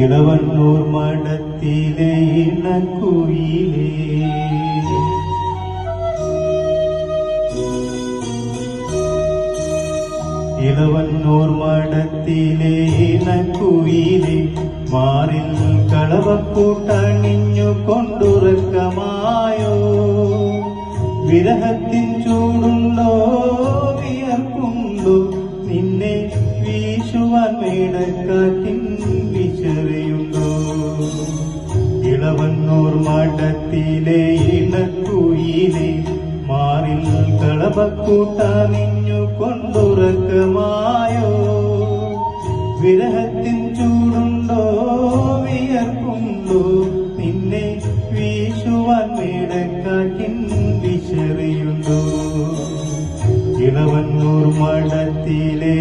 ഇളവന്നൂർ മഠത്തിലെ ഇണക്കുയിലേ. ഇളവന്നൂർ മഠത്തിലെ ഇണക്കുയിലെ മാറിൽ കളവക്കൂട്ടണിഞ്ഞു കൊണ്ടുറക്കമായോ. വിരഹത്തിൻ കളപക്കൂട്ടണിഞ്ഞു കൊണ്ടുറക്കമായോ വിരഹത്തിൻ ചൂടുണ്ടോ? വിയർക്കുണ്ടോ നിന്നെ വീശുവാൻ മേടക്കാറ്റിൻ വിശറിയുണ്ടോ? ഇളവന്നൂർ മഠത്തിലെ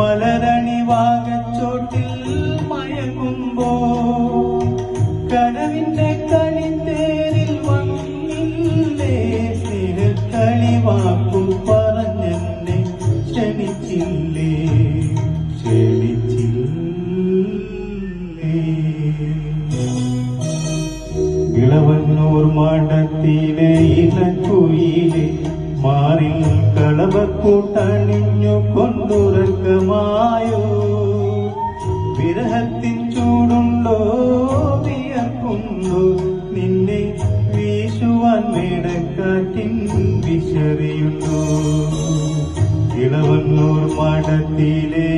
ഞാൻ മലരണി വാഗച്ചോട്ടിൽ മയക്കുമ്പോ കനവിന്റെ കളിത്തേരിൽ വന്നില്ലേ? സ്നേഹക്കളി വാക്കു പറഞ്ഞെന്നെ ക്ഷണിച്ചില്ലേ? ഇളവന്നൂർ മഠത്തിലെ ഇണക്കുയിലെ മാറിൽ കളവക്കൂട്ടണിഞ്ഞു വിശറിയുണ്ടോ ഇളവന്നൂർ മഠത്തിലെ